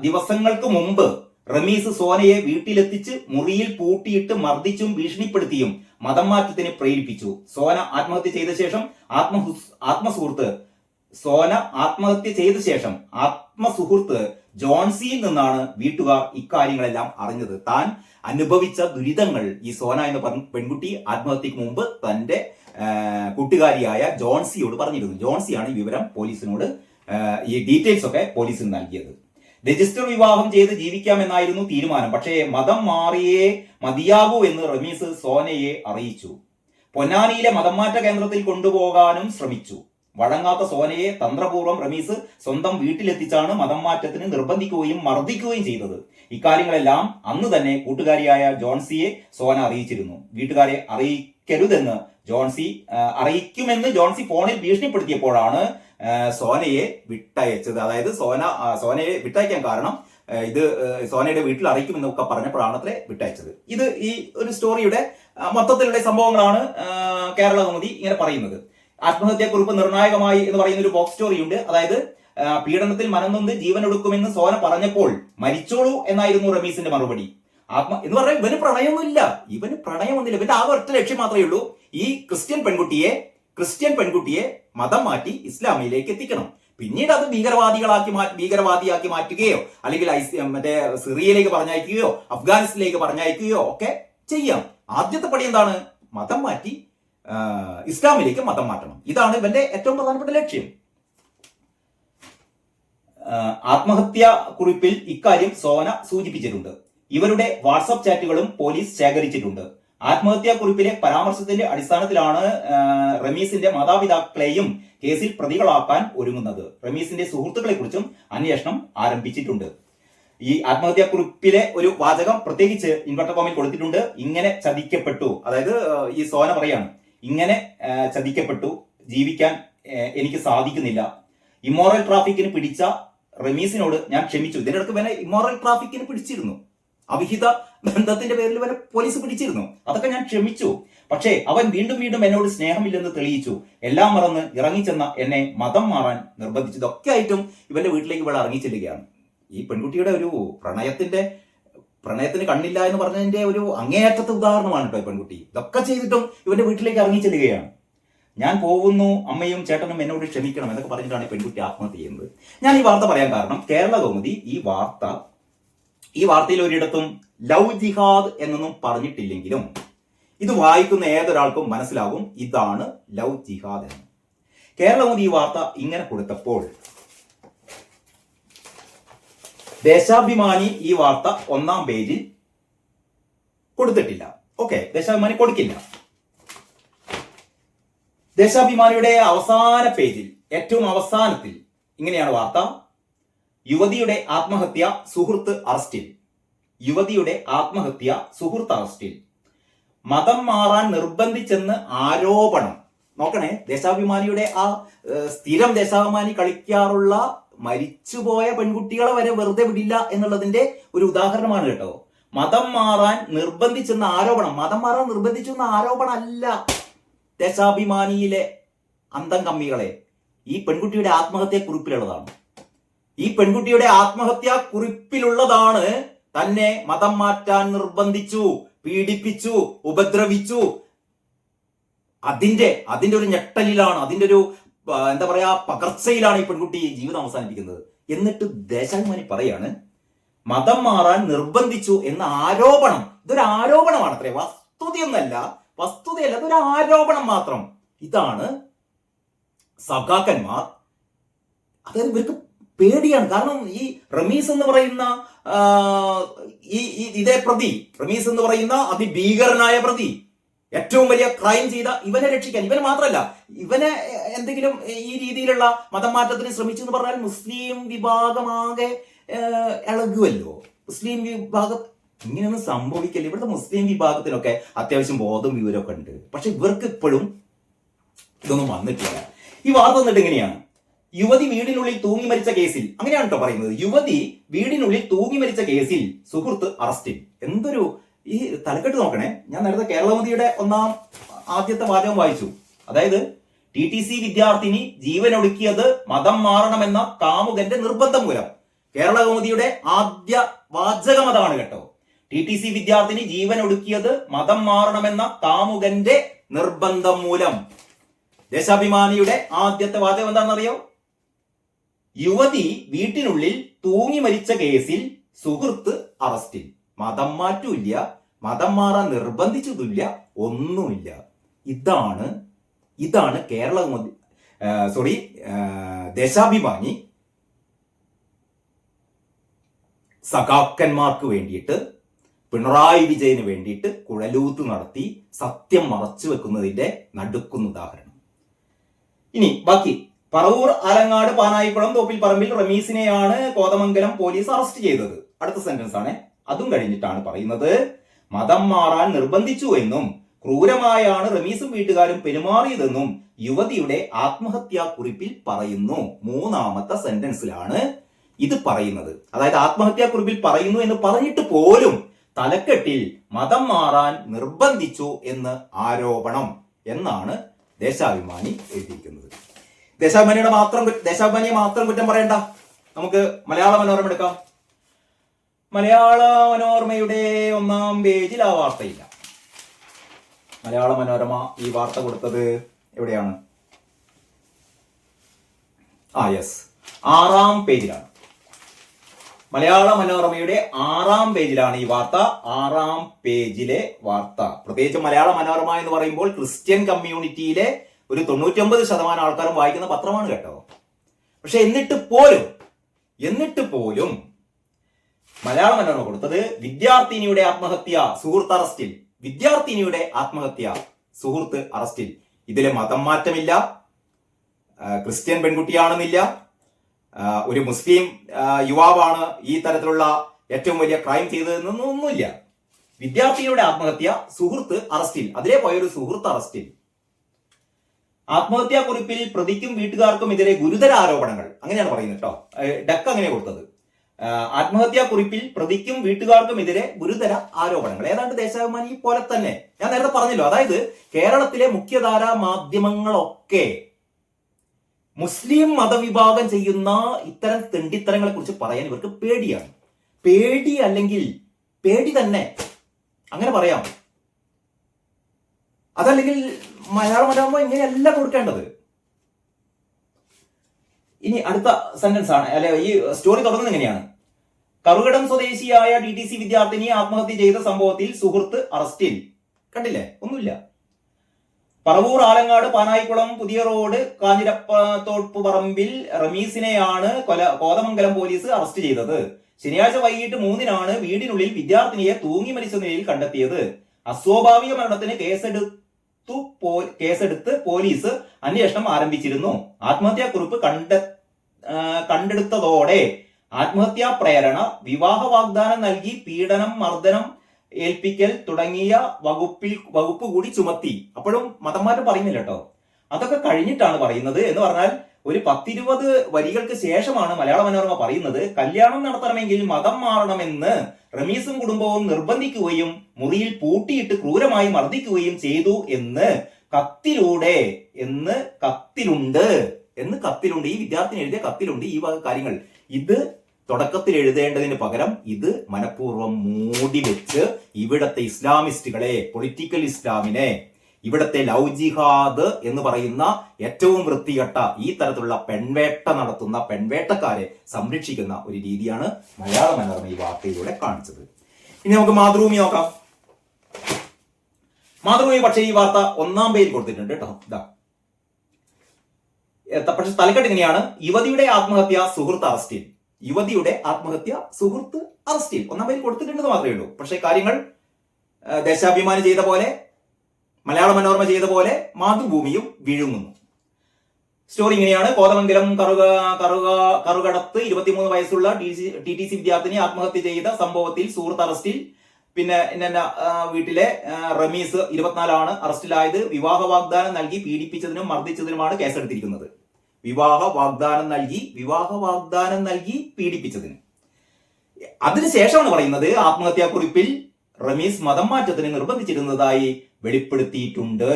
ദിവസങ്ങൾക്ക് മുമ്പ് റമീസ് സോനയെ വീട്ടിലെത്തിച്ച് മുറിയിൽ പൂട്ടിയിട്ട് മർദ്ദിച്ചും ഭീഷണിപ്പെടുത്തിയും മതം മാറ്റത്തിന് പ്രേരിപ്പിച്ചു. സോന ആത്മഹത്യ ചെയ്ത ശേഷം ആത്മഹു ആത്മസുഹൃത്ത് സോന ആത്മഹത്യ ചെയ്ത ശേഷം ആത്മസുഹൃത്ത് ജോൺസിയിൽ നിന്നാണ് വീട്ടുകാർ ഇക്കാര്യങ്ങളെല്ലാം അറിഞ്ഞത്. താൻ അനുഭവിച്ച ദുരിതങ്ങൾ ഈ സോന എന്ന പെൺ- പെൺകുട്ടി ആത്മഹത്യക്ക് മുമ്പ് തന്റെ കൂട്ടുകാരിയായ ജോൺസിയോട് പറഞ്ഞിരുന്നു. ജോൺസിയാണ് ഈ വിവരം പോലീസിനോട് ഈ ഡീറ്റെയിൽസ് ഒക്കെ പോലീസിന് നൽകിയത്. രജിസ്റ്റർ വിവാഹം ചെയ്ത് ജീവിക്കാമെന്നായിരുന്നു തീരുമാനം. പക്ഷേ മതം മാറിയേ മതിയാകൂ എന്ന് റമീസ് സോനയെ അറിയിച്ചു. പൊന്നാനിയിലെ മതംമാറ്റ കേന്ദ്രത്തിൽ കൊണ്ടുപോകാനും ശ്രമിച്ചു. വഴങ്ങാത്ത സോനയെ തന്ത്രപൂർവം റമീസ് സ്വന്തം വീട്ടിലെത്തിച്ചാണ് മതം മാറ്റത്തിന് നിർബന്ധിക്കുകയും മർദ്ദിക്കുകയും ചെയ്തത്. ഇക്കാര്യങ്ങളെല്ലാം അന്ന് തന്നെ കൂട്ടുകാരിയായ ജോൺസിയെ സോന അറിയിച്ചിരുന്നു. വീട്ടുകാരെ അറിയിക്കരുതെന്ന് ജോൺസി അറിയിക്കുമെന്ന് ജോൺസി ഫോണിൽ ഭീഷണിപ്പെടുത്തിയപ്പോഴാണ് സോനയെ വിട്ടയച്ചത്. അതായത് സോന സോനയെ വിട്ടയക്കാൻ കാരണം ഇത് സോനയുടെ വീട്ടിൽ അറിയിക്കുമെന്നൊക്കെ പറഞ്ഞപ്പോഴാണ് അത്രേ വിട്ടയച്ചത്. ഇത് ഈ ഒരു സ്റ്റോറിയുടെ മൊത്തത്തിലുള്ള സംഭവങ്ങളാണ് കേരള കൗമുദി ഇങ്ങനെ പറയുന്നത്. ആത്മഹത്യാക്കുറിപ്പ് നിർണായകമായി എന്ന് പറയുന്ന ഒരു ബോക്സ് സ്റ്റോറിയുണ്ട് അതായത് പീഡനത്തിൽ ജീവൻ എടുക്കുമെന്ന് സോന പറഞ്ഞപ്പോൾ മരിച്ചോളൂ എന്നായിരുന്നു റമീസിന്റെ മറുപടി. ആത്മ എന്ന് പറഞ്ഞാൽ ഇവന് പ്രണയമൊന്നുമില്ല. ഇവന് പ്രണയമൊന്നുമില്ല. ഇവന്റെ ആ ഒറ്റ ലക്ഷ്യം മാത്രമേ ഉള്ളൂ. ഈ ക്രിസ്ത്യൻ പെൺകുട്ടിയെ ക്രിസ്ത്യൻ പെൺകുട്ടിയെ മതം മാറ്റി ഇസ്ലാമിലേക്ക് എത്തിക്കണം. പിന്നീട് അത് ഭീകരവാദികളാക്കി ഭീകരവാദിയാക്കി മാറ്റുകയോ അല്ലെങ്കിൽ മറ്റേ സിറിയയിലേക്ക് പറഞ്ഞയക്കുകയോ അഫ്ഗാനിസ്ഥാനിലേക്ക് പറഞ്ഞയക്കുകയോ ഒക്കെ ചെയ്യാം. ആദ്യത്തെ പടി എന്താണ്? മതം മാറ്റി ഇസ്ലാമിലേക്ക് മതം മാറ്റണം. ഇതാണ് ഇവന്റെ ഏറ്റവും പ്രധാനപ്പെട്ട ലക്ഷ്യം. ആത്മഹത്യാ കുറിപ്പിൽ ഇക്കാര്യം സോന സൂചിപ്പിച്ചിട്ടുണ്ട്. ഇവരുടെ വാട്സപ്പ് ചാറ്റുകളും പോലീസ് ശേഖരിച്ചിട്ടുണ്ട്. ആത്മഹത്യാ കുറിപ്പിലെ പരാമർശത്തിന്റെ അടിസ്ഥാനത്തിലാണ് റമീസിന്റെ മാതാപിതാക്കളെയും കേസിൽ പ്രതികളാക്കാൻ ഒരുങ്ങുന്നത്. റമീസിന്റെ സുഹൃത്തുക്കളെ കുറിച്ചും അന്വേഷണം ആരംഭിച്ചിട്ടുണ്ട്. ഈ ആത്മഹത്യാ കുറിപ്പിലെ ഒരു വാചകം പ്രത്യേകിച്ച് ഇൻവെർട്ടർ കോമിൽ കൊടുത്തിട്ടുണ്ട്. ഇങ്ങനെ ചതിക്കപ്പെട്ടു. അതായത് ഈ സോന പറയാണ് ഇങ്ങനെ ചതിക്കപ്പെട്ടു. ജീവിക്കാൻ എനിക്ക് സാധിക്കുന്നില്ല. ഇമോറൽ ട്രാഫിക്കിന് പിടിച്ച റമീസിനോട് ഞാൻ ക്ഷമിച്ചു. ഇതിനിടക്ക് വേണേ ഇമോറൽ ട്രാഫിക്കിന് പിടിച്ചിരുന്നു. അവിഹിത ബന്ധത്തിന്റെ പേരിൽ വരെ പോലീസ് പിടിച്ചിരുന്നു. അതൊക്കെ ഞാൻ ക്ഷമിച്ചു. പക്ഷേ അവൻ വീണ്ടും വീണ്ടും എന്നോട് സ്നേഹമില്ലെന്ന് തെളിയിച്ചു. എല്ലാം മറന്ന് ഇറങ്ങിച്ചെന്ന എന്നെ മതം മാറാൻ നിർബന്ധിച്ചതൊക്കെ ആയിട്ടും ഇവന്റെ വീട്ടിലേക്ക് ഇവിടെ ഇറങ്ങിച്ചെല്ലുകയാണ്. ഈ പെൺകുട്ടിയുടെ ഒരു പ്രണയത്തിന്റെ പ്രണയത്തിന് കണ്ണില്ല എന്ന് പറഞ്ഞതിന്റെ ഒരു അങ്ങേയറ്റത്തെ ഉദാഹരണമാണ് കേട്ടോ പെൺകുട്ടി. ഇതൊക്കെ ചെയ്തിട്ടും ഇവന്റെ വീട്ടിലേക്ക് ഇറങ്ങിച്ചെല്ലുകയാണ്. ഞാൻ പോകുന്നു അമ്മയും ചേട്ടനും എന്നോട് ക്ഷമിക്കണം എന്നൊക്കെ പറഞ്ഞിട്ടാണ് പെൺകുട്ടി ആത്മഹത്യ ചെയ്യുന്നത്. ഞാൻ ഈ വാർത്ത പറയാൻ കാരണം കേരള കൗമുദി ഈ വാർത്ത ഈ വാർത്തയിൽ ഒരിടത്തും ലവ് ജിഹാദ് എന്നൊന്നും പറഞ്ഞിട്ടില്ലെങ്കിലും ഇത് വായിക്കുന്ന ഏതൊരാൾക്കും മനസ്സിലാകും ഇതാണ് ലവ് ജിഹാദ് എന്ന്. കേരളമോദി ഈ വാർത്ത ഇങ്ങനെ കൊടുത്തപ്പോൾ ദേശാഭിമാനി ഈ വാർത്ത ഒന്നാം പേജിൽ കൊടുത്തിട്ടില്ല. ഓക്കെ ദേശാഭിമാനി കൊടുക്കില്ല. ദേശാഭിമാനിയുടെ അവസാന പേജിൽ ഏറ്റവും അവസാനത്തിൽ ഇങ്ങനെയാണ് വാർത്ത. യുവതിയുടെ ആത്മഹത്യ സുഹൃത്ത് അറസ്റ്റിൽ. യുവതിയുടെ ആത്മഹത്യ സുഹൃത്ത് അറസ്റ്റിൽ. മതം മാറാൻ നിർബന്ധിച്ചെന്ന് ആരോപണം. നോക്കണേ ദേശാഭിമാനിയുടെ ആ സ്ഥിരം ദേശാഭിമാനി കളിക്കാറുള്ള മരിച്ചുപോയ പെൺകുട്ടികളെ വരെ വെറുതെ വിടില്ല എന്നുള്ളതിന്റെ ഒരു ഉദാഹരണമാണ് കേട്ടോ. മതം മാറാൻ നിർബന്ധിച്ചെന്ന ആരോപണം. മതം മാറാൻ നിർബന്ധിച്ചെന്ന ആരോപണം അല്ല ദേശാഭിമാനിയിലെ അന്തം കമ്മികളെ ഈ പെൺകുട്ടിയുടെ ആത്മഹത്യ കുറിപ്പിലുള്ളതാണ്. ഈ പെൺകുട്ടിയുടെ ആത്മഹത്യ കുറിപ്പിലുള്ളതാണ് തന്നെ മതം മാറ്റാൻ നിർബന്ധിച്ചു പീഡിപ്പിച്ചു ഉപദ്രവിച്ചു. അതിന്റെ അതിന്റെ ഒരു ഞെട്ടലിലാണ് അതിന്റെ ഒരു എന്താ പറയാ പകർച്ചയിലാണ് ഈ പെൺകുട്ടി ജീവിതം അവസാനിപ്പിക്കുന്നത്. എന്നിട്ട് ദേശാഭിമാനി പറയാണ് മതം മാറാൻ നിർബന്ധിച്ചു എന്ന ആരോപണം ഇതൊരു ആരോപണമാണ് അത്രേ വസ്തുതയൊന്നല്ല വസ്തുതയല്ല ഇതൊരു ആരോപണം മാത്രം. ഇതാണ് സഖാക്കന്മാർ അതായത് ഇവർക്ക് പേടിയാണ്. കാരണം ഈ റമീസ് എന്ന് പറയുന്ന ഈ ഇതേ പ്രതി റമീസ് എന്ന് പറയുന്ന അതിഭീകരനായ പ്രതി ഏറ്റവും വലിയ ക്രൈം ചെയ്ത ഇവനെ രക്ഷിക്കാൻ. ഇവൻ മാത്രമല്ല ഇവനെ എന്തെങ്കിലും ഈ രീതിയിലുള്ള മതം മാറ്റത്തിന് ശ്രമിച്ചു എന്ന് പറഞ്ഞാൽ മുസ്ലിം വിഭാഗമാകെ ഇളകുമല്ലോ മുസ്ലിം വിഭാഗം ഇങ്ങനെയൊന്നും സംഭവിക്കില്ല? ഇവിടുത്തെ മുസ്ലിം വിഭാഗത്തിനൊക്കെ അത്യാവശ്യം ബോധം വിവരമൊക്കെ ഉണ്ട്. പക്ഷെ ഇവർക്ക് ഇപ്പോഴും ഇതൊന്നും വന്നിട്ടില്ല. ഈ വാർത്ത വന്നിട്ട് എങ്ങനെയാണ്? യുവതി വീടിനുള്ളിൽ തൂങ്ങി മരിച്ച കേസിൽ. അങ്ങനെയാണ് കേട്ടോ പറയുന്നത്. യുവതി വീടിനുള്ളിൽ തൂങ്ങി മരിച്ച കേസിൽ സുഹൃത്ത് അറസ്റ്റിൽ എന്തൊരു ഈ തലക്കെട്ട് നോക്കണേ. ഞാൻ നേരത്തെ കേരളമതിയുടെ ഒന്നാം ആദ്യത്തെ വാചകം വായിച്ചു. അതായത് ടി ടി സി വിദ്യാർത്ഥിനി ജീവനൊടുക്കിയത് മതം മാറണമെന്ന കാമുകന്റെ നിർബന്ധം മൂലം. കേരളകൗമുദിയുടെ ആദ്യ വാചകം അതാണ് കേട്ടോ. ടി ടി സി വിദ്യാർത്ഥിനി ജീവൻ ഒടുക്കിയത് മതം മാറണമെന്ന കാമുകന്റെ നിർബന്ധം മൂലം. ദേശാഭിമാനിയുടെ ആദ്യത്തെ വാചകം എന്താണെന്നറിയോ? യുവതി വീട്ടിനുള്ളിൽ തൂങ്ങി മരിച്ച കേസിൽ സുഹൃത്ത് അറസ്റ്റിൽ. മതം മാറ്റൂല്ല മതം മാറാൻ നിർബന്ധിച്ചതുമില്ല ഒന്നുമില്ല. ഇതാണ് ഇതാണ് കേരള സോറി ദേശാഭിമാനി സഖാക്കന്മാർക്ക് വേണ്ടിയിട്ട് പിണറായി വിജയന് വേണ്ടിയിട്ട് കുഴലൂത്ത് നടത്തി സത്യം മറച്ചു വെക്കുന്നതിന്റെ നടുക്കുന്ന ഉദാഹരണം ഇനി ബാക്കി പറവൂർ ആലങ്ങാട് പാനായിക്കുളം തോപ്പിൽ പറമ്പിൽ റമീസിനെയാണ് കോതമംഗലം പോലീസ് അറസ്റ്റ് ചെയ്തത്. അടുത്ത സെന്റൻസ് ആണ്. അതും കഴിഞ്ഞിട്ടാണ് പറയുന്നത്. മതം മാറാൻ നിർബന്ധിച്ചു എന്നും ക്രൂരമായാണ് റമീസും വീട്ടുകാരും പെരുമാറിയതെന്നും യുവതിയുടെ ആത്മഹത്യാ കുറിപ്പിൽ പറയുന്നു. മൂന്നാമത്തെ സെന്റൻസിലാണ് ഇത് പറയുന്നത്. അതായത് ആത്മഹത്യാ കുറിപ്പിൽ പറയുന്നു എന്ന് പറഞ്ഞിട്ട് പോലും തലക്കെട്ടിൽ മതം മാറാൻ നിർബന്ധിച്ചു എന്ന് ആരോപണം എന്നാണ് ദേശാഭിമാനി എഴുതിയിരിക്കുന്നത്. ദേശാഭിമാനിയുടെ മാത്രം ദേശാഭിമാനിയെ മാത്രം കുറ്റം പറയണ്ട. നമുക്ക് മലയാള മനോരമ എടുക്കാം. മലയാള മനോരമയുടെ ഒന്നാം പേജിൽ ആ വാർത്തയില്ല. മലയാള മനോരമ ഈ വാർത്ത കൊടുത്തത് എവിടെയാണ്? ആ യെസ് ആറാം പേജിലാണ്. മലയാള മനോരമയുടെ ആറാം പേജിലാണ് ഈ വാർത്ത. ആറാം പേജിലെ വാർത്ത. പ്രത്യേകിച്ച് മലയാള മനോരമ എന്ന് പറയുമ്പോൾ ക്രിസ്ത്യൻ കമ്മ്യൂണിറ്റിയിലെ ഒരു തൊണ്ണൂറ്റൊമ്പത് ശതമാനം ആൾക്കാരും വായിക്കുന്ന പത്രമാണ് കേട്ടോ. പക്ഷെ എന്നിട്ട് പോലും എന്നിട്ട് പോലും മലയാള മനോരമ കൊടുത്തത്? വിദ്യാർത്ഥിനിയുടെ ആത്മഹത്യ സുഹൃത്ത് അറസ്റ്റിൽ. വിദ്യാർത്ഥിനിയുടെ ആത്മഹത്യ സുഹൃത്ത് അറസ്റ്റിൽ. ഇതിലെ മതം മാറ്റമില്ല. ക്രിസ്ത്യൻ പെൺകുട്ടിയാണെന്നില്ല. ഒരു മുസ്ലിം യുവാവാണ് ഈ തരത്തിലുള്ള ഏറ്റവും വലിയ ക്രൈം ചെയ്തതെന്നൊന്നും ഒന്നുമില്ല. വിദ്യാർത്ഥിയുടെ ആത്മഹത്യ സുഹൃത്ത് അറസ്റ്റിൽ. അതിലെ പോയൊരു സുഹൃത്ത് അറസ്റ്റിൽ. ആത്മഹത്യാ കുറിപ്പിൽ പ്രതിക്കും വീട്ടുകാർക്കും എതിരെ ഗുരുതര ആരോപണങ്ങൾ. അങ്ങനെയാണ് പറയുന്നത് കേട്ടോ ഡക്ക് അങ്ങനെ കൊടുത്തത്. ആഹ് ആത്മഹത്യാ കുറിപ്പിൽ പ്രതിക്കും വീട്ടുകാർക്കും എതിരെ ഗുരുതര ആരോപണങ്ങൾ. ഏതാണ്ട് ദേശാഭിമാനി പോലെ തന്നെ. ഞാൻ നേരത്തെ പറഞ്ഞല്ലോ അതായത് കേരളത്തിലെ മുഖ്യധാരാ മാധ്യമങ്ങളൊക്കെ മുസ്ലിം മതവിഭാഗം ചെയ്യുന്ന ഇത്തരം തെണ്ടിത്തരങ്ങളെ കുറിച്ച് പറയാൻ ഇവർക്ക് പേടിയാണ്. പേടി അല്ലെങ്കിൽ പേടി തന്നെ. അങ്ങനെ പറയാം. അതല്ലെങ്കിൽ മലയാള മനോരമ ഇങ്ങനെയല്ല കൊടുക്കേണ്ടത്. ഇനി അടുത്ത സെന്റൻസ് ആണ്. അല്ലെ ഈ സ്റ്റോറി തുടങ്ങുന്നത് എങ്ങനെയാണ് കറുകടം സ്വദേശിയായ ഡി ടി സി വിദ്യാർത്ഥിനി ആത്മഹത്യ ചെയ്ത സംഭവത്തിൽ സുഹൃത്ത് അറസ്റ്റിൽ. കണ്ടില്ലേ? ഒന്നുമില്ല. പറവൂർ ആലങ്ങാട് പാനായിക്കുളം പുതിയ റോഡ് കാഞ്ഞിരപ്പത്തോപ്പ് പറമ്പിൽ റമീസിനെയാണ് കൊല കോതമംഗലം പോലീസ് അറസ്റ്റ് ചെയ്തത്. ശനിയാഴ്ച വൈകിട്ട് മൂന്നിനാണ് വീടിനുള്ളിൽ വിദ്യാർത്ഥിനിയെ തൂങ്ങി മരിച്ച നിലയിൽ കണ്ടെത്തിയത്. അസ്വാഭാവിക മരണത്തിന് കേസെടുത്ത് കേസെടുത്ത് പോലീസ് അന്വേഷണം ആരംഭിച്ചിരുന്നു. ആത്മഹത്യാ കുറിപ്പ് കണ്ട കണ്ടെടുത്തതോടെ ആത്മഹത്യാ പ്രേരണ വിവാഹ വാഗ്ദാനം നൽകി പീഡനം മർദ്ദനം ഏൽപ്പിക്കൽ തുടങ്ങിയ വകുപ്പിൽ വകുപ്പ് കൂടി ചുമത്തി. അപ്പോഴും മതന്മാരും പറയുന്നില്ല കേട്ടോ. അതൊക്കെ കഴിഞ്ഞിട്ടാണ് പറയുന്നത് എന്ന് പറഞ്ഞാൽ ഒരു പത്തിരുപത് വരികൾക്ക് ശേഷമാണ് മലയാള മനോരമ പറയുന്നത്. കല്യാണം നടത്തണമെങ്കിൽ മതം മാറണമെന്ന് റമീസും കുടുംബവും നിർബന്ധിക്കുകയും മുറിയിൽ പൂട്ടിയിട്ട് ക്രൂരമായി മർദ്ദിക്കുകയും ചെയ്തു എന്ന് കത്തിലൂടെ എന്ന് കത്തിലുണ്ട് എന്ന് കത്തിലുണ്ട്. ഈ വിദ്യാർത്ഥിനി എഴുതിയ കത്തിലുണ്ട് ഈ വക കാര്യങ്ങൾ. ഇത് തുടക്കത്തിൽ എഴുതേണ്ടതിന് പകരം ഇത് മനഃപൂർവം മൂടി വെച്ച് ഇവിടത്തെ ഇസ്ലാമിസ്റ്റുകളെ പൊളിറ്റിക്കൽ ഇസ്ലാമിനെ ഇവിടത്തെ ലവ് ജിഹാദ് എന്ന് പറയുന്ന ഏറ്റവും വൃത്തികെട്ട ഈ തരത്തിലുള്ള പെൺവേട്ട നടത്തുന്ന പെൺവേട്ടക്കാരെ സംരക്ഷിക്കുന്ന ഒരു രീതിയാണ് മലയാള മനോരമ ഈ വാർത്തയിലൂടെ കാണിച്ചത്. ഇനി നമുക്ക് മാതൃഭൂമി നോക്കാം. മാതൃഭൂമി പക്ഷേ ഈ വാർത്ത ഒന്നാം പേജിൽ കൊടുത്തിട്ടുണ്ട് കേട്ടോ. ഇതാ പക്ഷെ തലക്കെട്ട് ഇങ്ങനെയാണ്. യുവതിയുടെ ആത്മഹത്യ സുഹൃത്ത് അറസ്റ്റിൽ. യുവതിയുടെ ആത്മഹത്യ സുഹൃത്ത് അറസ്റ്റിൽ. ഒന്നാം പേര് കൊടുത്തിട്ടുണ്ടെന്ന് മാത്രമേ ഉള്ളൂ. പക്ഷേ കാര്യങ്ങൾ ദേശാഭിമാനി ചെയ്ത പോലെ മലയാള മനോരമ ചെയ്ത പോലെ മാതൃഭൂമിയും വിഴുങ്ങുന്നു. സ്റ്റോറി ഇങ്ങനെയാണ്. കോതമംഗലം കറുക കറുക കറുകടത്ത് ഇരുപത്തിമൂന്ന് വയസ്സുള്ള ടി ടി സി വിദ്യാർത്ഥിനി ആത്മഹത്യ ചെയ്ത സംഭവത്തിൽ സുഹൃത്ത് അറസ്റ്റിൽ. പിന്നെ ഇന്ന വീട്ടിലെ റമീസ് ഇരുപത്തിനാലാണ് അറസ്റ്റിലായത്. വിവാഹ വാഗ്ദാനം നൽകി പീഡിപ്പിച്ചതിനും മർദ്ദിച്ചതിനുമാണ് കേസെടുത്തിരിക്കുന്നത്. വിവാഹ വാഗ്ദാനം നൽകി വിവാഹ വാഗ്ദാനം നൽകി പീഡിപ്പിച്ചതിന്. അതിനുശേഷമാണ് പറയുന്നത് ആത്മഹത്യാ കുറിപ്പിൽ റമീസ് മതം മാറ്റത്തിന് നിർബന്ധിച്ചിരുന്നതായി വെളിപ്പെടുത്തിയിട്ടുണ്ട്.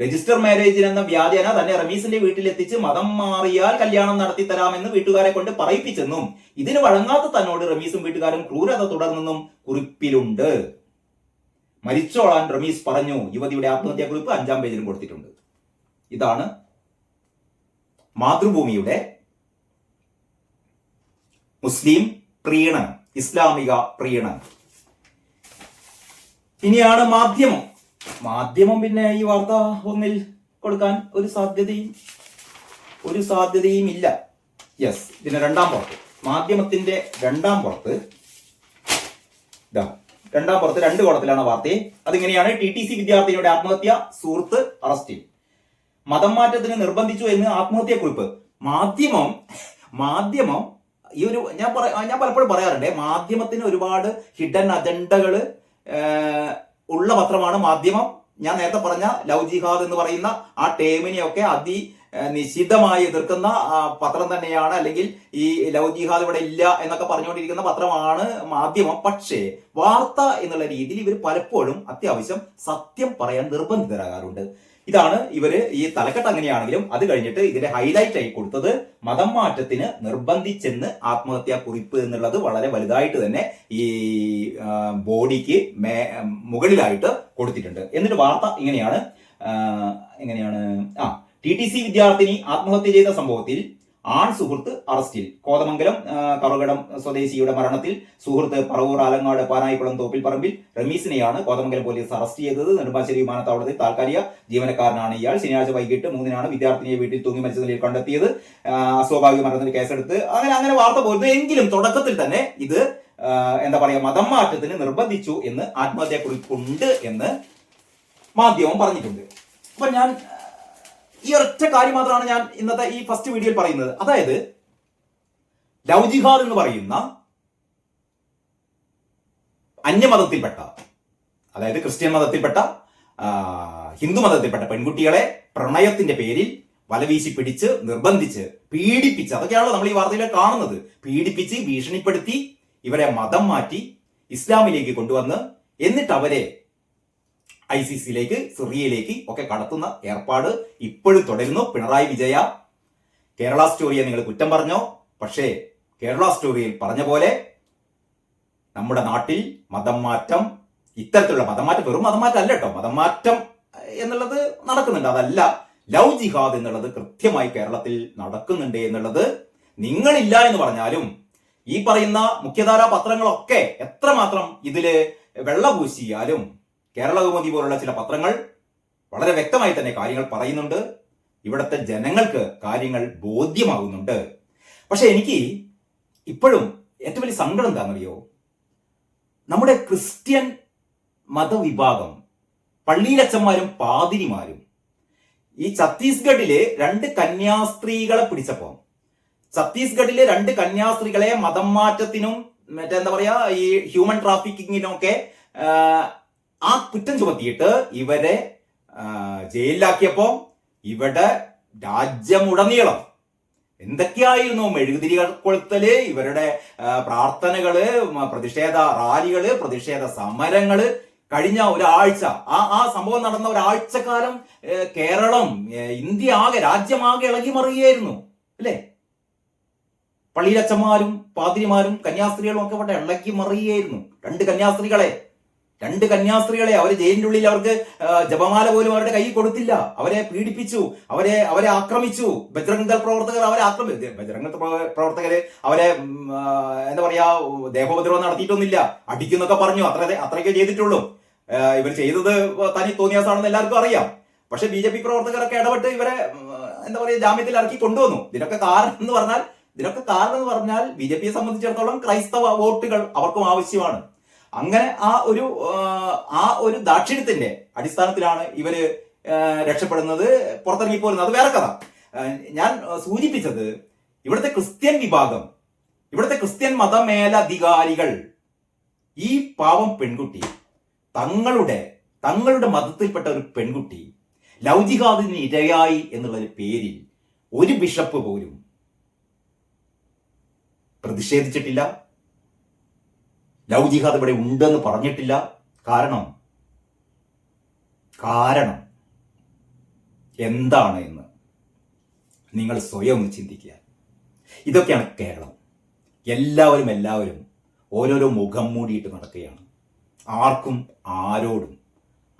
രജിസ്റ്റർ മാരേജിൽ എന്ന വ്യാജേന തന്നെ റമീസിന്റെ വീട്ടിലെത്തിച്ച് മതം മാറിയാൽ കല്യാണം നടത്തി തരാമെന്ന് വീട്ടുകാരെ കൊണ്ട് പറയിപ്പിച്ചെന്നും ഇതിന് വഴങ്ങാത്ത തന്നോട് റമീസും വീട്ടുകാരും ക്രൂരത തുടർന്നെന്നും കുറിപ്പിലുണ്ട്. മരിച്ചോളാൻ റമീസ് പറഞ്ഞു. യുവതിയുടെ ആത്മഹത്യാ കുറിപ്പ് അഞ്ചാം പേജിലും കൊടുത്തിട്ടുണ്ട്. ഇതാണ് മാതൃഭൂമിയുടെ മുസ്ലിം പ്രീണനം ഇസ്ലാമിക പ്രീണനം. ഇനിയാണ് മാധ്യമം. മാധ്യമം പിന്നെ ഈ വാർത്ത ഒന്നിൽ കൊടുക്കാൻ ഒരു സാധ്യതയും ഒരു സാധ്യതയും ഇല്ല. യെസ് പിന്നെ രണ്ടാം പുറത്ത്. മാധ്യമത്തിന്റെ രണ്ടാം പുറത്ത്. രണ്ടാം പുറത്ത് രണ്ട് കോളത്തിലാണ് വാർത്ത അതിങ്ങനെയാണ് ടി ടി സി വിദ്യാർത്ഥിനിയുടെ ആത്മഹത്യ സുഹൃത്ത് അറസ്റ്റിൽ മതം മാറ്റത്തിന് നിർബന്ധിച്ചു എന്ന് ആത്മഹത്യാക്കുറിപ്പ്. മാധ്യമം മാധ്യമം ഈ ഒരു ഞാൻ പറ ഞാൻ പലപ്പോഴും പറയാറുണ്ട് മാധ്യമത്തിന് ഒരുപാട് ഹിഡൻ അജണ്ടകൾ ഉള്ള പത്രമാണ് മാധ്യമം. ഞാൻ നേരത്തെ പറഞ്ഞ ലവ് ജിഹാദ് എന്ന് പറയുന്ന ആ ടേമിനെയൊക്കെ അതി നിശിതമായി എതിർക്കുന്ന പത്രം തന്നെയാണ്. അല്ലെങ്കിൽ ഈ ലവ് ജിഹാദ് ഇവിടെ ഇല്ല എന്നൊക്കെ പറഞ്ഞുകൊണ്ടിരിക്കുന്ന പത്രമാണ് മാധ്യമം. പക്ഷേ വാർത്ത എന്നുള്ള രീതിയിൽ ഇവർ പലപ്പോഴും അത്യാവശ്യം സത്യം പറയാൻ നിർബന്ധിതരാകാറുണ്ട്. ഇതാണ് ഇവർ ഈ തലക്കെട്ട് അങ്ങനെയാണെങ്കിലും അത് കഴിഞ്ഞിട്ട് ഇതിന്റെ ഹൈലൈറ്റ് ആയി കൊടുത്തത് മതം മാറ്റത്തിന് നിർബന്ധിച്ചെന്ന് ആത്മഹത്യാ കുറിപ്പ് എന്നുള്ളത് വളരെ വലുതായിട്ട് തന്നെ ഈ ബോഡിക്ക് മേ മുകളിലായിട്ട് കൊടുത്തിട്ടുണ്ട്. എന്നിട്ട് വാർത്ത ഇങ്ങനെയാണ് എങ്ങനെയാണ് ആ ടി ടി സി വിദ്യാർത്ഥിനി ആത്മഹത്യ ചെയ്ത സംഭവത്തിൽ ആൺ സുഹൃത്ത് അറസ്റ്റിൽ. കോതമംഗലം കറുകടം സ്വദേശിയുടെ മരണത്തിൽ സുഹൃത്ത് പറവൂർ ആലങ്ങാട് പാനായിക്കുളം തോപ്പിൽ പറമ്പിൽ റമീസിനെയാണ് കോതമംഗലം പോലീസ് അറസ്റ്റ് ചെയ്തത്. നെടുമ്പാശ്ശേരി വിമാനത്താവളത്തിൽ താൽക്കാലിക ജീവനക്കാരനാണ് ഇയാൾ. ശനിയാഴ്ച വൈകിട്ട് മൂന്നിനാണ് വിദ്യാർത്ഥിനിയെ വീട്ടിൽ തൂങ്ങി മരിച്ച നിലയിൽ കണ്ടെത്തിയത്. അസ്വാഭാവിക മരണത്തിന് കേസെടുത്ത് അങ്ങനെ അങ്ങനെ വാർത്ത പോരുന്നു. എങ്കിലും തുടക്കത്തിൽ തന്നെ ഇത് എന്താ പറയുക മതം മാറ്റത്തിന് നിർബന്ധിച്ചു എന്ന് ആത്മഹത്യാക്കുറിപ്പുണ്ട് എന്ന് മാധ്യമം പറഞ്ഞിട്ടുണ്ട്. അപ്പൊ ഞാൻ ഈ ഒരൊറ്റ കാര്യം മാത്രമാണ് ഞാൻ ഇന്നത്തെ ഈ ഫസ്റ്റ് വീഡിയോയിൽ പറയുന്നത്. അതായത് ലവ് ജിഹാദ് എന്ന് പറയുന്ന അന്യമതത്തിൽപ്പെട്ട അതായത് ക്രിസ്ത്യൻ മതത്തിൽപ്പെട്ട ഹിന്ദു മതത്തിൽപ്പെട്ട പെൺകുട്ടികളെ പ്രണയത്തിന്റെ പേരിൽ വലവീശി പിടിച്ച് നിർബന്ധിച്ച് പീഡിപ്പിച്ച് അതൊക്കെയാണല്ലോ നമ്മൾ ഈ വാർത്തയിൽ കാണുന്നത്. പീഡിപ്പിച്ച് ഭീഷണിപ്പെടുത്തി ഇവരെ മതം മാറ്റി ഇസ്ലാമിലേക്ക് കൊണ്ടുവന്ന് എന്നിട്ട് അവരെ ഐ സി സിയിലേക്ക് സിറിയയിലേക്ക് ഒക്കെ കടത്തുന്ന ഏർപ്പാട് ഇപ്പോഴും തുടരുന്നു. പിണറായി വിജയ കേരള സ്റ്റോറിയെ നിങ്ങൾ കുറ്റം പറഞ്ഞോ? പക്ഷേ കേരള സ്റ്റോറിയിൽ പറഞ്ഞ പോലെ നമ്മുടെ നാട്ടിൽ മതം മാറ്റം ഇത്തരത്തിലുള്ള മതം മാറ്റം വെറും മതം മാറ്റം അല്ല കേട്ടോ. മതം മാറ്റം എന്നുള്ളത് നടക്കുന്നുണ്ട്. അതല്ല ലവ് ജിഹാദ് എന്നുള്ളത് കൃത്യമായി കേരളത്തിൽ നടക്കുന്നുണ്ട് എന്നുള്ളത് നിങ്ങളില്ല എന്ന് പറഞ്ഞാലും ഈ പറയുന്ന മുഖ്യധാരാ പത്രങ്ങളൊക്കെ എത്രമാത്രം ഇതിൽ വെള്ള പൂശിയാലും കേരള കൗമുദി പോലുള്ള ചില പത്രങ്ങൾ വളരെ വ്യക്തമായി തന്നെ കാര്യങ്ങൾ പറയുന്നുണ്ട്. ഇവിടുത്തെ ജനങ്ങൾക്ക് കാര്യങ്ങൾ ബോധ്യമാകുന്നുണ്ട്. പക്ഷെ എനിക്ക് ഇപ്പോഴും ഏറ്റവും വലിയ സങ്കടം എന്താണെന്നറിയോ? നമ്മുടെ ക്രിസ്ത്യൻ മതവിഭാഗം പള്ളിയിലച്ചന്മാരും പാതിരിമാരും ഈ ഛത്തീസ്ഗഡിലെ രണ്ട് കന്യാസ്ത്രീകളെ പിടിച്ചപ്പോ ഛത്തീസ്ഗഡിലെ രണ്ട് കന്യാസ്ത്രീകളെ മതം മാറ്റത്തിനും മറ്റെന്താ പറയാ ഈ ഹ്യൂമൻ ട്രാഫിക്കിങ്ങിനും ഒക്കെ ആ, കുറ്റം ചുമത്തിയിട്ട് ഇവരെ ജയിലിലാക്കിയപ്പോൾ ജയിലിലാക്കിയപ്പോ ഇവിടെ രാജ്യമുടനീളം എന്തൊക്കെയായിരുന്നു മെഴുകുതിരി കൊളുത്തൽ ഇവരുടെ പ്രാർത്ഥനകൾ പ്രതിഷേധ റാലികൾ പ്രതിഷേധ സമരങ്ങൾ കഴിഞ്ഞ ഒരാഴ്ച. ആ ആ സംഭവം നടന്ന ഒരാഴ്ചക്കാലം കാലം കേരളം ഇന്ത്യ ആകെ രാജ്യമാകെ ഇളകി മറിയായിരുന്നു അല്ലേ? പള്ളിയിലച്ചന്മാരും പാതിരിമാരും കന്യാസ്ത്രീകളും ഒക്കെ ഇവിടെ ഇളക്കി മറിയായിരുന്നു രണ്ട് കന്യാസ്ത്രീകളെ രണ്ട് കന്യാസ്ത്രീകളെ അവർ ജയിലിന്റെ ഉള്ളിൽ അവർക്ക് ജപമാല പോലും അവരുടെ കയ്യിൽ കൊടുത്തില്ല. അവരെ പീഡിപ്പിച്ചു അവരെ അവരെ ആക്രമിച്ചു. ബജ്രംഗ് പ്രവർത്തകർ അവരെ ആക്രമിച്ചു ബജ്രംഗ് ദൾ പ്രവ- പ്രവർത്തകര് അവരെ എന്താ പറയാ ദേഹോപദ്രവം നടത്തിയിട്ടൊന്നുമില്ല. അടിക്കുന്നൊക്കെ പറഞ്ഞു. അത്ര അത്രയൊക്കെ ചെയ്തിട്ടുള്ളൂ. ഇവർ ചെയ്തത് തനി തോന്നിയാസാണെന്ന് എല്ലാവർക്കും അറിയാം. പക്ഷെ ബി ജെ പി പ്രവർത്തകരൊക്കെ ഇടപെട്ട് ഇവരെ എന്താ പറയുക ജാമ്യത്തിൽ ഇറക്കി കൊണ്ടുവന്നു. ഇതിനൊക്കെ കാരണം എന്ന് പറഞ്ഞാൽ ഇതിനൊക്കെ കാരണം എന്ന് പറഞ്ഞാൽ ബി ജെ പിയെ സംബന്ധിച്ചിടത്തോളം ക്രൈസ്തവ വോട്ടുകൾ അവർക്കും ആവശ്യമാണ്. അങ്ങനെ ആ ഒരു ആ, ഒരു ദാക്ഷിണ്യത്തിന്റെ അടിസ്ഥാനത്തിലാണ് ഇവർ രക്ഷപ്പെടുന്നത് പുറത്തിറങ്ങി പോരുന്നത്. അത് വേറെ കഥ. ഞാൻ സൂചിപ്പിച്ചത് ഇവിടുത്തെ ക്രിസ്ത്യൻ വിഭാഗം ഇവിടുത്തെ ക്രിസ്ത്യൻ മതമേലധികാരികൾ ഈ പാവം പെൺകുട്ടി തങ്ങളുടെ തങ്ങളുടെ മതത്തിൽപ്പെട്ട ഒരു പെൺകുട്ടി ലൗചികാതിന് ഇരയായി എന്നുള്ള പേരിൽ ഒരു ബിഷപ്പ് പോലും പ്രതിഷേധിച്ചിട്ടില്ല. ലവ് ജിഹാദ് ഇവിടെ ഉണ്ടെന്ന് പറഞ്ഞിട്ടില്ല. കാരണം കാരണം എന്താണ് എന്ന് നിങ്ങൾ സ്വയം ഒന്ന് ചിന്തിക്കുക. ഇതൊക്കെയാണ് കേരളം. എല്ലാവരും എല്ലാവരും ഓരോരോ മുഖം മൂടിയിട്ട് നടക്കുകയാണ്. ആർക്കും ആരോടും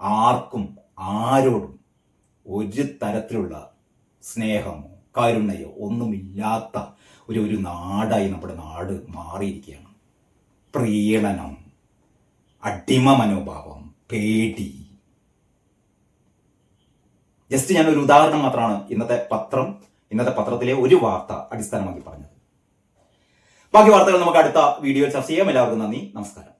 ആർക്കും ആരോടും ഒരു തരത്തിലുള്ള സ്നേഹമോ കരുണയോ ഒന്നുമില്ലാത്ത ഒരു ഒരു നാടായി നമ്മുടെ നാട് മാറിയിരിക്കുകയാണ്. പ്രീണനം അടിമ മനോഭാവം പേടി. ജസ്റ്റ് ഞാൻ ഒരു ഉദാഹരണം മാത്രമാണ് ഇന്നത്തെ പത്രം ഇന്നത്തെ പത്രത്തിലെ ഒരു വാർത്ത അടിസ്ഥാനമാക്കി പറഞ്ഞത്. ബാക്കി വാർത്തകൾ നമുക്ക് അടുത്ത വീഡിയോയിൽ ചർച്ച ചെയ്യാം. എല്ലാവർക്കും നന്ദി. നമസ്കാരം.